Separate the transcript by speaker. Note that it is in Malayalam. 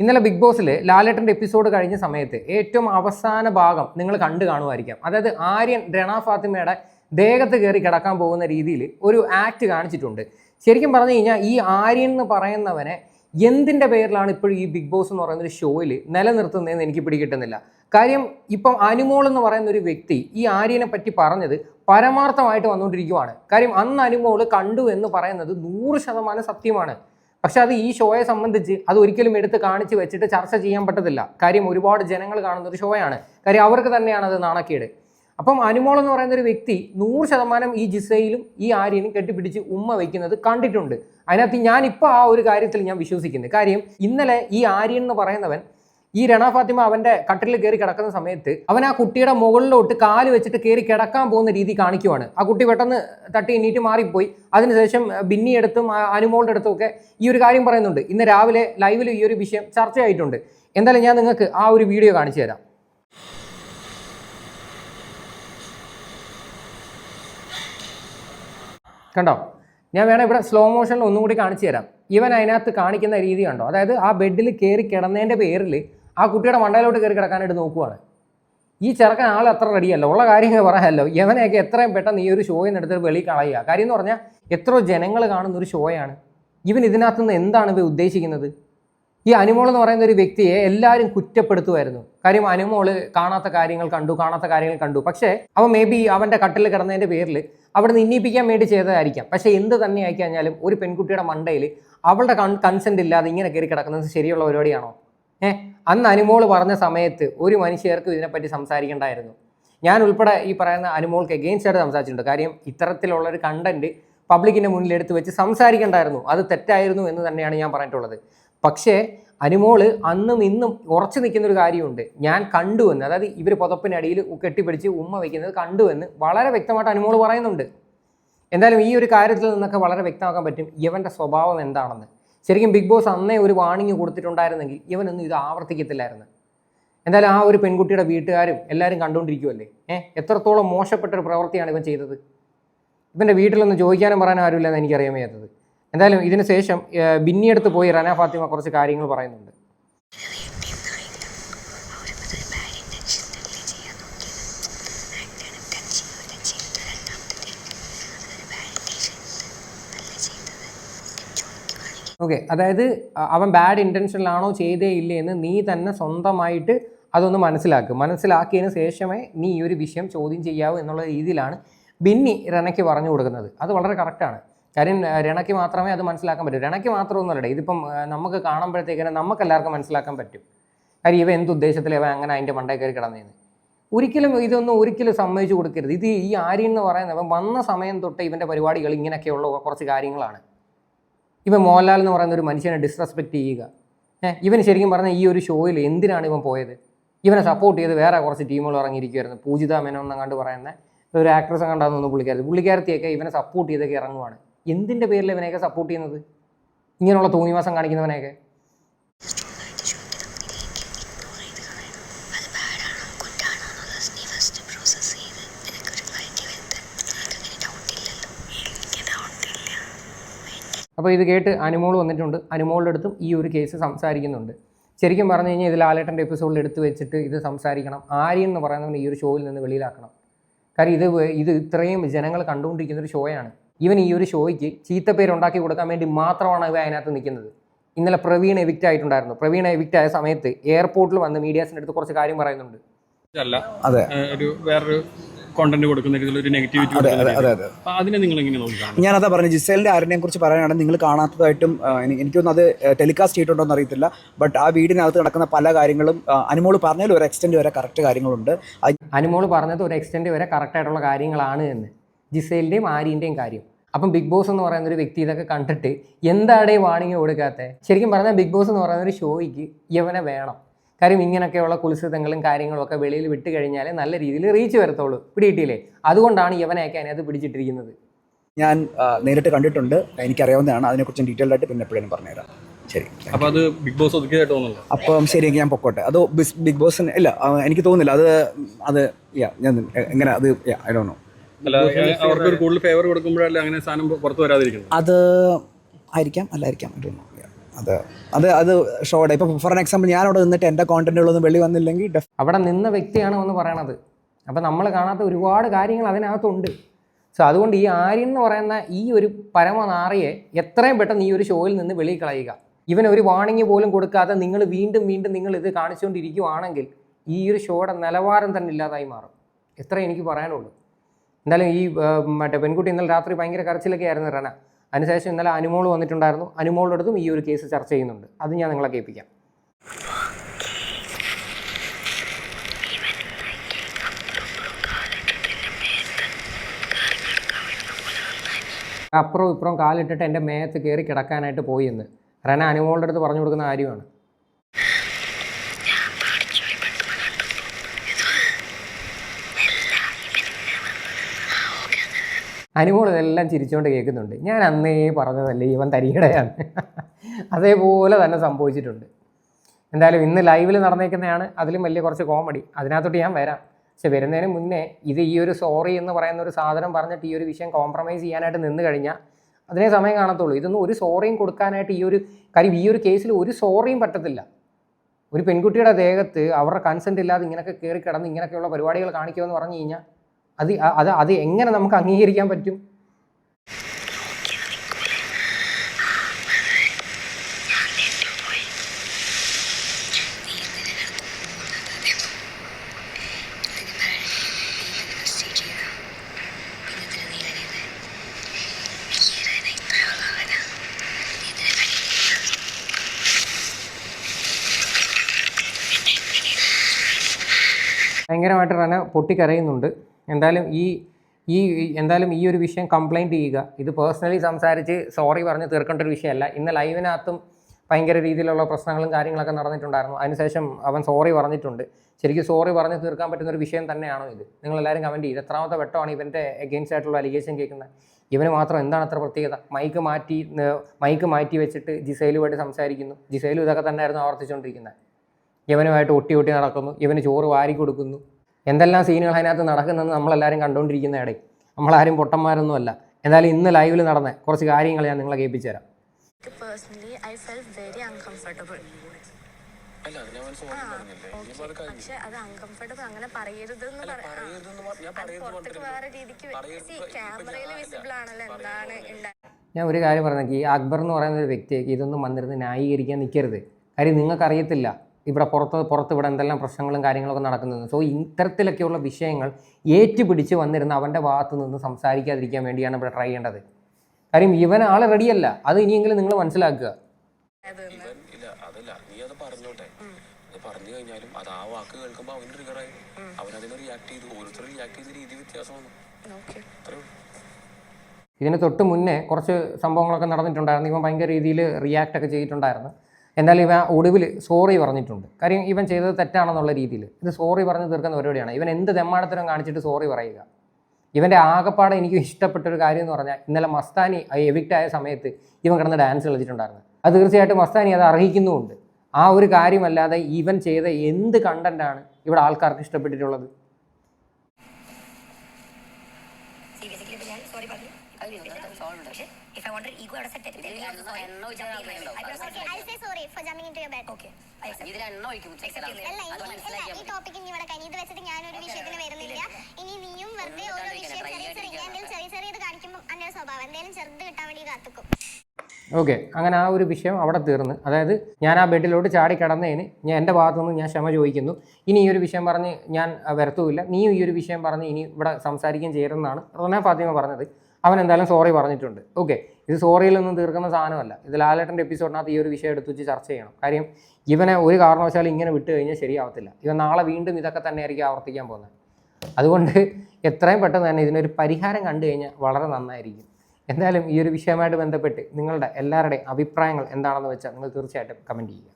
Speaker 1: ഇന്നലെ ബിഗ് ബോസിൽ ലാലേട്ടന്റെ എപ്പിസോഡ് കഴിഞ്ഞ സമയത്ത് ഏറ്റവും അവസാന ഭാഗം നിങ്ങൾ കണ്ടു കാണുമായിരിക്കാം. അതായത് ആര്യൻ രണ ഫാത്തിമയുടെ ദേഹത്ത് കയറി കിടക്കാൻ പോകുന്ന രീതിയിൽ ഒരു ആക്ട് കാണിച്ചിട്ടുണ്ട്. ശരിക്കും പറഞ്ഞു കഴിഞ്ഞാൽ ഈ ആര്യൻ എന്ന് പറയുന്നവനെ എന്തിന്റെ പേരിലാണ് ഇപ്പോഴും ഈ ബിഗ് ബോസ് എന്ന് പറയുന്ന ഒരു ഷോയിൽ നിലനിർത്തുന്നതെന്ന് എനിക്ക് പിടികിട്ടുന്നില്ല. കാര്യം ഇപ്പം അനുമോൾ എന്ന് പറയുന്ന ഒരു വ്യക്തി ഈ ആര്യനെ പറ്റി പറഞ്ഞത് പരമാർത്ഥമായിട്ട് വന്നുകൊണ്ടിരിക്കുവാണ്. കാര്യം അന്ന് അനുമോൾ കണ്ടു എന്ന് പറയുന്നത് നൂറ് ശതമാനം സത്യമാണ്. പക്ഷെ അത് ഈ ഷോയെ സംബന്ധിച്ച് അത് ഒരിക്കലും എടുത്ത് കാണിച്ച് വെച്ചിട്ട് ചർച്ച ചെയ്യാൻ പറ്റത്തില്ല. കാര്യം ഒരുപാട് ജനങ്ങൾ കാണുന്ന ഒരു ഷോയാണ്. കാര്യം അവർക്ക് തന്നെയാണ് അത് നാണക്കേട്. അപ്പം അനുമോൾ എന്ന് പറയുന്ന ഒരു വ്യക്തി നൂറ് ശതമാനം ഈ ജിസയിലും ഈ ആര്യനും കെട്ടിപ്പിടിച്ച് ഉമ്മ വയ്ക്കുന്നത് കണ്ടിട്ടുണ്ട്. അതിനകത്ത് ഞാനിപ്പോൾ ആ ഒരു കാര്യത്തിൽ ഞാൻ വിശ്വസിക്കുന്നു. കാര്യം ഇന്നലെ ഈ ആര്യൻ എന്ന് പറയുന്നവൻ ഈ രണ ഫാത്തിമ അവന്റെ കട്ടിലിൽ കയറി കിടക്കുന്ന സമയത്ത് അവൻ ആ കുട്ടിയുടെ മുകളിലോട്ട് കാൽ വെച്ചിട്ട് കയറി കിടക്കാൻ പോകുന്ന രീതി കാണിക്കുവാണ്. ആ കുട്ടി പെട്ടെന്ന് തട്ടി എണ്ണീറ്റ് മാറിപ്പോയി. അതിനുശേഷം ബിന്നി എടുത്തും ആ അനുമോളുടെ അടുത്തും ഒക്കെ ഈ ഒരു കാര്യം പറയുന്നുണ്ട്. ഇന്ന് രാവിലെ ലൈവിൽ ഈ ഒരു വിഷയം ചർച്ചയായിട്ടുണ്ട്. എന്തായാലും ഞാൻ നിങ്ങൾക്ക് ആ ഒരു വീഡിയോ കാണിച്ചു തരാം. കണ്ടോ? ഞാൻ വേണം ഇവിടെ സ്ലോ മോഷനിൽ ഒന്നുകൂടി കാണിച്ചു തരാം. ഇവൻ അതിനകത്ത് കാണിക്കുന്ന രീതി കണ്ടോ? അതായത് ആ ബെഡിൽ കയറി കിടന്നതിന്റെ പേരിൽ ആ കുട്ടിയുടെ മണ്ടയിലോട്ട് കയറി കിടക്കാനായിട്ട് നോക്കുവാണ്. ഈ ചെറുക്കൻ ആൾ അത്ര റെഡിയല്ല ഉള്ള കാര്യങ്ങൾ പറയാമല്ലോ. യവനെയൊക്കെ എത്രയും പെട്ടെന്ന് ഈ ഒരു ഷോയിൽ നിന്ന് എടുത്ത് വെളി കളയുക. കാര്യം എന്ന് പറഞ്ഞാൽ എത്ര ജനങ്ങൾ കാണുന്ന ഒരു ഷോയാണ് ഇവൻ ഇതിനകത്തുനിന്ന് എന്താണ് ഇവ ഉദ്ദേശിക്കുന്നത്? ഈ അനുമോൾ എന്ന് പറയുന്ന ഒരു വ്യക്തിയെ എല്ലാവരും കുറ്റപ്പെടുത്തുമായിരുന്നു. കാര്യം അനുമോൾ കാണാത്ത കാര്യങ്ങൾ കണ്ടു കാണാത്ത കാര്യങ്ങൾ കണ്ടു. പക്ഷേ അവൻ മേ ബി അവന്റെ കട്ടിൽ കിടന്നതിന്റെ പേരിൽ അവിടെ നിന്ന് ഇന്നിപ്പിക്കാൻ വേണ്ടി ചെയ്തതായിരിക്കാം. പക്ഷേ എന്ത് തന്നെ ആയിക്കഴിഞ്ഞാലും ഒരു പെൺകുട്ടിയുടെ മണ്ടയിൽ അവളുടെ കൺ കൺസെന്റ് ഇല്ലാതെ ഇങ്ങനെ കയറി കിടക്കുന്നത് ശരിയുള്ള പരിപാടിയാണോ? ഏഹ് അന്ന് അനുമോൾ പറഞ്ഞ സമയത്ത് ഒരു മനുഷ്യർക്കും ഇതിനെപ്പറ്റി സംസാരിക്കേണ്ടായിരുന്നു. ഞാൻ ഉൾപ്പെടെ ഈ പറയുന്ന അനുമോൾക്ക് എഗെയിൻസ്റ്റ് ആയിട്ട് സംസാരിച്ചിട്ടുണ്ട്. കാര്യം ഇത്തരത്തിലുള്ള ഒരു കണ്ടന്റ് പബ്ലിക്കിന്റെ മുന്നിൽ എടുത്ത് വെച്ച് സംസാരിക്കേണ്ടായിരുന്നു. അത് തെറ്റായിരുന്നു എന്ന് തന്നെയാണ് ഞാൻ പറഞ്ഞിട്ടുള്ളത്. പക്ഷേ അനുമോൾ അന്നും ഇന്നും ഉറച്ചു നിൽക്കുന്ന ഒരു കാര്യമുണ്ട്. ഞാൻ കണ്ടുവെന്ന് അതായത് ഇവർ പുതപ്പിനടിയിൽ കെട്ടിപ്പിടിച്ച് ഉമ്മ വയ്ക്കുന്നത് കണ്ടുവെന്ന് വളരെ വ്യക്തമായിട്ട് അനുമോൾ പറയുന്നുണ്ട്. എന്തായാലും ഈ ഒരു കാര്യത്തിൽ നിന്നൊക്കെ വളരെ വ്യക്തമാക്കാൻ പറ്റും ഇവന്റെ സ്വഭാവം എന്താണെന്ന്. ശരിക്കും ബിഗ് ബോസ് അന്നേ ഒരു വാണിംഗ് കൊടുത്തിട്ടുണ്ടായിരുന്നെങ്കിൽ ഇവനൊന്നും ഇത് ആവർത്തിക്കത്തില്ലായിരുന്നു. എന്തായാലും ആ ഒരു പെൺകുട്ടിയുടെ വീട്ടുകാരും എല്ലാവരും കണ്ടുകൊണ്ടിരിക്കുമല്ലേ ഏഹ് എത്രത്തോളം മോശപ്പെട്ട ഒരു പ്രവൃത്തിയാണ് ഇവൻ ചെയ്തത്? ഇവന്റെ വീട്ടിലൊന്നും ചോദിക്കാനും പറയാനും ആരുമില്ലെന്ന് എനിക്കറിയാൻ വയ്യാത്തത്. എന്തായാലും ഇതിന് ശേഷം ബിന്നിയെടുത്ത് പോയി റന ഫാത്തിമ കുറച്ച് കാര്യങ്ങൾ പറയുന്നുണ്ട്. ഓക്കെ അതായത് അവൻ ബാഡ് ഇന്റൻഷനിലാണോ ചെയ്തേ ഇല്ലേ എന്ന് നീ തന്നെ സ്വന്തമായിട്ട് അതൊന്ന് മനസ്സിലാക്കുക മനസ്സിലാക്കിയതിന് ശേഷമേ നീ ഈ ഒരു വിഷയം ചോദ്യം ചെയ്യാവൂ എന്നുള്ള രീതിയിലാണ് ബിന്നി രണയ്ക്ക് പറഞ്ഞു കൊടുക്കുന്നത്. അത് വളരെ കറക്റ്റാണ് കാര്യം രണയ്ക്ക് മാത്രമേ അത് മനസ്സിലാക്കാൻ പറ്റൂ. രണയ്ക്ക് മാത്രമൊന്നുമല്ല ഇതിപ്പം നമുക്ക് കാണുമ്പോഴത്തേക്കിനെ നമുക്ക് എല്ലാവർക്കും മനസ്സിലാക്കാൻ പറ്റും. കാര്യം ഇവ എന്ത് ഉദ്ദേശത്തിൽ ഇവ അങ്ങനെ അതിന്റെ മണ്ടേ കയറി കിടന്നതെന്ന് ഒരിക്കലും ഇതൊന്നും ഒരിക്കലും സമ്മതിച്ചു കൊടുക്കരുത്. ഇത് ഈ ആര്യൻ എന്ന് പറയുന്നവൻ വന്ന സമയം തൊട്ട് ഇവന്റെ പരിപാടികൾ ഇങ്ങനെയൊക്കെയുള്ള കുറച്ച് കാര്യങ്ങളാണ്. ഇവൻ മോഹൻലാൽ എന്ന് പറയുന്ന ഒരു മനുഷ്യനെ ഡിസ്റെസ്പെക്റ്റ് ചെയ്യുക. ഇവൻ ശരിക്കും പറഞ്ഞാൽ ഈ ഒരു ഷോയിൽ എന്തിനാണ് ഇവൻ പോയത്? ഇവനെ സപ്പോർട്ട് ചെയ്ത് വേറെ കുറച്ച് ടീമുകൾ ഇറങ്ങിയിരിക്കുമായിരുന്നു പൂജിത മേനോൻ എന്നങ്ങാണ്ട് പറയുന്ന ഒരു ആക്ട്രസ് കണ്ടാന്ന് പുള്ളിക്കാരത്തി. പുള്ളിക്കാരത്തിയൊക്കെ ഇവനെ സപ്പോർട്ട് ചെയ്തൊക്കെ ഇറങ്ങുവാണ്. എന്തിന്റെ പേരിൽ ഇവനെയൊക്കെ സപ്പോർട്ട് ചെയ്യുന്നത്? ഇങ്ങനെയുള്ള തോന്നിവാസം കാണിക്കുന്നവനെയൊക്കെ. അപ്പോൾ ഇത് കേട്ട് അനുമോൾ വന്നിട്ടുണ്ട്. അനുമോളുടെ അടുത്തും ഈ ഒരു കേസ് സംസാരിക്കുന്നുണ്ട്. ശരിക്കും പറഞ്ഞു കഴിഞ്ഞാൽ ഇത് ലാലേട്ടന്റെ എപ്പിസോഡിൽ എടുത്തു വെച്ചിട്ട് ഇത് സംസാരിക്കണം. ആര്യൻ എന്ന് പറയുന്നവൻ ഈ ഒരു ഷോയിൽ നിന്ന് വെളിയിലാക്കണം. കാര്യം ഇത് ഇത് ഇത്രയും ജനങ്ങൾ കണ്ടുകൊണ്ടിരിക്കുന്ന ഒരു ഷോയാണ് ഇവൻ ഈ ഒരു ഷോയ്ക്ക് ചീത്തപ്പേരുണ്ടാക്കി കൊടുക്കാൻ വേണ്ടി മാത്രമാണ് ഇവ അതിനകത്ത് നിൽക്കുന്നത്. ഇന്നലെ പ്രവീൺ എവിക്റ്റ് ആയിട്ടുണ്ടായിരുന്നു. പ്രവീൺ എവിക്റ്റ് ആയ സമയത്ത് എയർപോർട്ടിൽ വന്ന് മീഡിയാസിന്റെ അടുത്ത് കുറച്ച് കാര്യം പറയുന്നുണ്ട്.
Speaker 2: അല്ല
Speaker 3: അതെ.
Speaker 2: ഒരു വേറൊരു കോണ്ടന്റ് കൊടുക്കുന്ന രീതിയിൽ ഒരു നെഗറ്റിവിറ്റി
Speaker 3: അതെ അതെ അതെ അതെ.
Speaker 2: അതിനെ നിങ്ങൾ എങ്ങനെ
Speaker 3: ഞാനതാ പറഞ്ഞു ജിസേലിന്റെ ആരനെ കുറിച്ച് പറയാനാണ് നിങ്ങൾ കാണാത്തതായിട്ടും എനിക്കൊന്നും അത് ടെലികാസ്റ്റ് ചെയ്തിട്ടുണ്ടോ എന്ന് അറിയത്തില്ല. ബട്ട് ആ വീടിനകത്ത് നടക്കുന്ന പല കാര്യങ്ങളും അനുമോൾ അനുമോൾ പറഞ്ഞാൽ ഒരു എക്സ്റ്റെൻഡ് വരെ കറക്റ്റ് കാര്യങ്ങളുണ്ട്.
Speaker 1: അനുമോൾ പറഞ്ഞത് ഒരു എക്സ്റ്റെൻഡ് വരെ കറക്റ്റ് ആയിട്ടുള്ള കാര്യങ്ങളാണ് എന്ന്. ജിസേലിന്റെയും ആര്യന്റെയും കാര്യം. അപ്പം ബിഗ് ബോസ് എന്ന് പറയുന്ന ഒരു വ്യക്തി ഇതൊക്കെ കണ്ടിട്ട് എന്താടേ വാണിംഗ് കൊടുക്കാത്ത? ശരിക്കും പറഞ്ഞാൽ ബിഗ് ബോസ് എന്ന് പറയുന്ന ഒരു ഷോയ്ക്ക് ഇവനെ വേണം. കാര്യം ഇങ്ങനെയൊക്കെയുള്ള കുൽസിതങ്ങളും കാര്യങ്ങളും ഒക്കെ വെളിയിൽ വിട്ട് കഴിഞ്ഞാലേ നല്ല രീതിയിൽ റീച്ച് വരത്തുള്ളൂ. പിടിയിട്ടില്ലേ അതുകൊണ്ടാണ് ഇവനെയൊക്കെ അതിനകത്ത് പിടിച്ചിട്ടിരിക്കുന്നത്.
Speaker 3: ഞാൻ നേരിട്ട് കണ്ടിട്ടുണ്ട്. എനിക്കറിയാവുന്നതാണ്. അതിനെക്കുറിച്ച് ഡീറ്റെയിൽ ആയിട്ട് പിന്നെ എപ്പോഴും പറഞ്ഞുതരാം. ശരി.
Speaker 2: അപ്പോൾ അത് ബിഗ് ബോസ് ഒതുക്കിയതായിട്ട് തോന്നുന്നു
Speaker 3: അപ്പം ശരി ഞാൻ പൊക്കോട്ടെ. അത് ബിഗ് ബോസിന് ഇല്ല എനിക്ക് തോന്നുന്നില്ല. അത് അത് യാ ഞാൻ എങ്ങനെ അത് ഐ ഡോ നോ
Speaker 2: അവർക്ക് ഒരു കൂടുതൽ ഫേവർ കൊടുക്കുമ്പോഴല്ലേ അങ്ങനെ സാധനം പുറത്ത് വരാതിരിക്കുന്നത്?
Speaker 3: അത് ആയിരിക്കാം അല്ലായിരിക്കാം ഐ ഡോ നോ അതെ അത് അത് ഷോടെ ഇപ്പം ഫോർ എക്സാമ്പിൾ ഞാൻ അവിടെ നിന്നിട്ട് എന്റെ കോണ്ടന്റുകളൊന്നും വെളി വന്നില്ലെങ്കിൽ
Speaker 1: അവിടെ നിന്ന വ്യക്തിയാണ് എന്ന് പറയണത്. അപ്പം നമ്മൾ കാണാത്ത ഒരുപാട് കാര്യങ്ങൾ അതിനകത്തുണ്ട്. സോ അതുകൊണ്ട് ഈ ആര്യൻ എന്ന് പറയുന്ന ഈ ഒരു പരമനാറിയെ എത്രയും പെട്ടെന്ന് ഈ ഒരു ഷോയിൽ നിന്ന് വെളിയിൽ കളയുക. ഇവൻ ഒരു വാണിംഗ് പോലും കൊടുക്കാതെ നിങ്ങൾ വീണ്ടും വീണ്ടും നിങ്ങൾ ഇത് കാണിച്ചുകൊണ്ടിരിക്കുകയാണെങ്കിൽ ഈ ഒരു ഷോയുടെ നിലവാരം തന്നെ ഇല്ലാതായി മാറും. എത്ര എനിക്ക് പറയാനുള്ളൂ. എന്തായാലും ഈ മറ്റേ പെൺകുട്ടി ഇന്നലെ രാത്രി ഭയങ്കര കരച്ചിലൊക്കെ ആയിരുന്നു റന. അതിനുശേഷം ഇന്നലെ അനുമോൾ വന്നിട്ടുണ്ടായിരുന്നു. അനുമോളുടെ അടുത്തും ഈ ഒരു കേസ് ചർച്ച ചെയ്യുന്നുണ്ട്. അത് ഞാൻ നിങ്ങളെ കേൾപ്പിക്കാം. അപ്പുറവും ഇപ്പുറം കാലിട്ടിട്ട് എന്റെ മേത്ത് കയറി കിടക്കാനായിട്ട് പോയി എന്ന്. റന അനുമോളുടെ അടുത്ത് പറഞ്ഞു കൊടുക്കുന്ന കാര്യമാണ്. അനുമോൾ ചിരിച്ചുകൊണ്ട് കേൾക്കുന്നുണ്ട്. ഞാൻ അന്നേ പറഞ്ഞതല്ലേ ഇവൻ തരികടയാണ്. അതേപോലെ തന്നെ സംഭവിച്ചിട്ടുണ്ട്. എന്തായാലും ഇന്ന് ലൈവിൽ നടന്നേക്കുന്നതാണ്. അതിലും വലിയ കുറച്ച് കോമഡി അതിനകത്തോട്ട് ഞാൻ വരാം. പക്ഷെ വരുന്നതിന് മുന്നേ ഇത് ഈ ഒരു സോറി എന്ന് പറയുന്ന ഒരു സാധനം പറഞ്ഞിട്ട് ഈ ഒരു വിഷയം കോംപ്രമൈസ് ചെയ്യാനായിട്ട് നിന്ന് കഴിഞ്ഞാൽ അതിനേ സമയം കാണത്തുള്ളൂ. ഇതൊന്നും ഒരു സോറിയും കൊടുക്കാനായിട്ട് ഈ ഒരു കാര്യം ഈ ഒരു കേസിൽ ഒരു സോറിയും പറ്റത്തില്ല. ഒരു പെൺകുട്ടിയുടെ ദേഹത്ത് അവരുടെ കൺസെന്റ് ഇല്ലാതെ ഇങ്ങനെയൊക്കെ കയറി കിടന്ന് ഇങ്ങനെയൊക്കെയുള്ള പരിപാടികൾ കാണിക്കുമെന്ന് പറഞ്ഞു കഴിഞ്ഞാൽ അത് അത് അത് എങ്ങനെ നമുക്ക് അംഗീകരിക്കാൻ പറ്റും? ഭയങ്കരമായിട്ട് റന പൊട്ടിക്കരയുന്നുണ്ട്. എന്തായാലും ഈ ഈ എന്തായാലും ഈ ഒരു വിഷയം കംപ്ലൈന്റ് ചെയ്യുക. ഇത് പേഴ്സണലി സംസാരിച്ച് സോറി പറഞ്ഞ് തീർക്കേണ്ട ഒരു വിഷയമല്ല. ഇന്ന് ലൈവിനകത്തും ഭയങ്കര രീതിയിലുള്ള പ്രശ്നങ്ങളും കാര്യങ്ങളൊക്കെ നടന്നിട്ടുണ്ടായിരുന്നു. അതിനുശേഷം അവൻ സോറി പറഞ്ഞിട്ടുണ്ട്. ശരിക്കും സോറി പറഞ്ഞ് തീർക്കാൻ പറ്റുന്ന ഒരു വിഷയം തന്നെയാണോ ഇത്? നിങ്ങളെല്ലാവരും കമന്റ് ചെയ്ത് എത്രാമത്തെ വെട്ടമാണ് ഇവന്റെ എഗെയിൻസ്റ്റ് ആയിട്ടുള്ള അലിഗേഷൻ കേൾക്കുന്നത്. ഇവന് മാത്രം എന്താണ് അത്ര പ്രത്യേകത? മൈക്ക് മാറ്റി മൈക്ക് മാറ്റി വെച്ചിട്ട് ജിസൈലുമായിട്ട് സംസാരിക്കുന്നു. ജിസൈലും ഇതൊക്കെ തന്നെയായിരുന്നു ആവർത്തിച്ചുകൊണ്ടിരിക്കുന്നത്. ഇവനുമായിട്ട് ഒട്ടി ഒട്ടി നടക്കുന്നു. ഇവന് ചോറ് വാരി കൊടുക്കുന്നു. എന്തെല്ലാം സീനുകൾ അതിനകത്ത് നടക്കുന്നതെന്ന് നമ്മളെല്ലാവരും കണ്ടുകൊണ്ടിരിക്കുന്ന ഇടയിൽ. നമ്മളാരും പൊട്ടന്മാരൊന്നും അല്ല എന്തായാലും ഇന്ന് ലൈവിൽ നടന്ന കുറച്ച് കാര്യങ്ങൾ ഞാൻ നിങ്ങളെ കേൾപ്പിച്ചു തരാം
Speaker 4: personally I felt very uncomfortable പക്ഷെ അത് അൺകംഫർട്ടബിൾ അങ്ങനെ പറയരുതെന്ന് പറയാം അത് പുറത്തേക്ക് വേറെ രീതിക്ക് ക്യാമറയിൽ വിസിബിൾ ആണല്ലോ എന്താണ്
Speaker 1: ഞാൻ ഒരു കാര്യം പറഞ്ഞേക്ക് ഈ അക്ബർ എന്ന് പറയുന്ന ഒരു വ്യക്തിയേക്ക് ഇതൊന്നും വന്നിരുന്ന് ന്യായീകരിക്കാൻ നിൽക്കരുത് കാര്യം നിങ്ങൾക്കറിയത്തില്ല. ഇവിടെ പുറത്ത് പുറത്ത് ഇവിടെ എന്തെല്ലാം പ്രശ്നങ്ങളും കാര്യങ്ങളൊക്കെ നടക്കുന്നത് സോ ഇത്തരത്തിലൊക്കെയുള്ള വിഷയങ്ങൾ ഏറ്റുപിടിച്ച് വന്നിരുന്ന അവന്റെ ഭാഗത്ത് നിന്ന് സംസാരിക്കാതിരിക്കാൻ വേണ്ടിയാണ് ഇവിടെ ട്രൈ ചെയ്യേണ്ടത്. കാര്യം ഇവൻ ആൾ റെഡിയല്ല അത് ഇനിയെങ്കിലും നിങ്ങൾ മനസ്സിലാക്കുക.
Speaker 5: പറഞ്ഞു കഴിഞ്ഞാലും അത് ആ വാക്ക് കേൾക്കുമ്പോൾ റിയാക്ട് ചെയ്തു റിയാക്ട് രീതി
Speaker 1: ഇതിന് തൊട്ട് മുന്നേ കുറച്ച് സംഭവങ്ങളൊക്കെ നടന്നിട്ടുണ്ടായിരുന്നു. ഇവൻ ഭയങ്കര രീതിയിൽ റിയാക്ട് ഒക്കെ ചെയ്തിട്ടുണ്ടായിരുന്നു. എന്നാലും ഇവ ഒടുവിൽ സോറി പറഞ്ഞിട്ടുണ്ട്. കാര്യം ഇവൻ ചെയ്തത് തെറ്റാണെന്നുള്ള രീതിയിൽ. ഇത് സോറി പറഞ്ഞ് തീർക്കുന്ന പരിപാടിയാണ്. ഇവൻ എന്ത് തെമ്മാടത്തരം കാണിച്ചിട്ട് സോറി പറയുക? ഇവന്റെ ആകപ്പാടെ എനിക്ക് ഇഷ്ടപ്പെട്ട ഒരു കാര്യം എന്ന് പറഞ്ഞാൽ ഇന്നലെ മസ്താനി എവിക്റ്റ് ആയ സമയത്ത് ഇവൻ കിടന്ന് ഡാൻസ് കളിച്ചിട്ടുണ്ടായിരുന്നു. അത് തീർച്ചയായിട്ടും മസ്താനി അത് അർഹിക്കുന്നുമുണ്ട്. ആ ഒരു കാര്യമല്ലാതെ ഇവൻ ചെയ്ത എന്ത് കണ്ടന്റാണ് ഇവിടെ ആൾക്കാർക്ക് ഇഷ്ടപ്പെട്ടിട്ടുള്ളത്?
Speaker 6: I'll say sorry for jumping into your bed.
Speaker 7: ഇതിൽ എണ്ണ ഒഴിക്കും.
Speaker 6: അല്ല, ഇനി- അല്ല, ഈ ടോപ്പിക് ഇനി ഇവിടെ കഴിഞ്ഞു. ഇത് വെച്ചിട്ട് ഞാനൊരു വിഷയത്തിന് വരുന്നില്ല. ഇനി നീയും വെറുതെ ഓരോ വിഷയം ചെറിയ ചെറിയ എന്തെങ്കിലും ചെറിയ ചെറിയത് കാണിക്കുമ്പോൾ എന്റെ സ്വഭാവം. എന്തെങ്കിലും ചെറുത് കിട്ടാൻ വേണ്ടി കാത്തുക്കും.
Speaker 1: ഓക്കെ അങ്ങനെ ആ ഒരു വിഷയം അവിടെ തീർന്ന്. അതായത് ഞാൻ ആ ബെഡിലോട്ട് ചാടി കിടന്നതിന് ഞാൻ എന്റെ ഭാഗത്തുനിന്ന് ഞാൻ ക്ഷമ ചോദിക്കുന്നു. ഇനി ഈ ഒരു വിഷയം പറഞ്ഞ് ഞാൻ വരത്തുമില്ല. നീയും ഈ ഒരു വിഷയം പറഞ്ഞ് ഇനി ഇവിടെ സംസാരിക്കുകയും ചെയ്യരുതെന്നാണ് റൊണാ ഫാത്തിമ പറഞ്ഞത്. അവൻ എന്തായാലും സോറി പറഞ്ഞിട്ടുണ്ട്. ഓക്കെ ഇത് സോറിയിലൊന്നും തീർക്കുന്ന സാധനമല്ല. ഇത് ലാലേട്ടന്റെ എപ്പിസോഡിനകത്ത് ഈ ഒരു വിഷയം എടുത്തു വെച്ച് ചർച്ച ചെയ്യണം. കാര്യം ഇവനെ ഒരു കാരണവശാലും ഇങ്ങനെ വിട്ട് കഴിഞ്ഞാൽ ശരിയാവത്തില്ല. ഇവൻ നാളെ വീണ്ടും ഇതൊക്കെ തന്നെയായിരിക്കും ആവർത്തിക്കാൻ പോകുന്നത്. അതുകൊണ്ട് എത്രയും പെട്ടെന്ന് തന്നെ ഇതിനൊരു പരിഹാരം കണ്ടു കഴിഞ്ഞാൽ വളരെ നന്നായിരിക്കും. എന്തായാലും ഈ ഒരു വിഷയമായിട്ട് ബന്ധപ്പെട്ട് നിങ്ങളുടെ എല്ലാവരുടെയും അഭിപ്രായങ്ങൾ എന്താണെന്ന് വെച്ചാൽ നിങ്ങൾ തീർച്ചയായിട്ടും കമന്റ് ചെയ്യുക.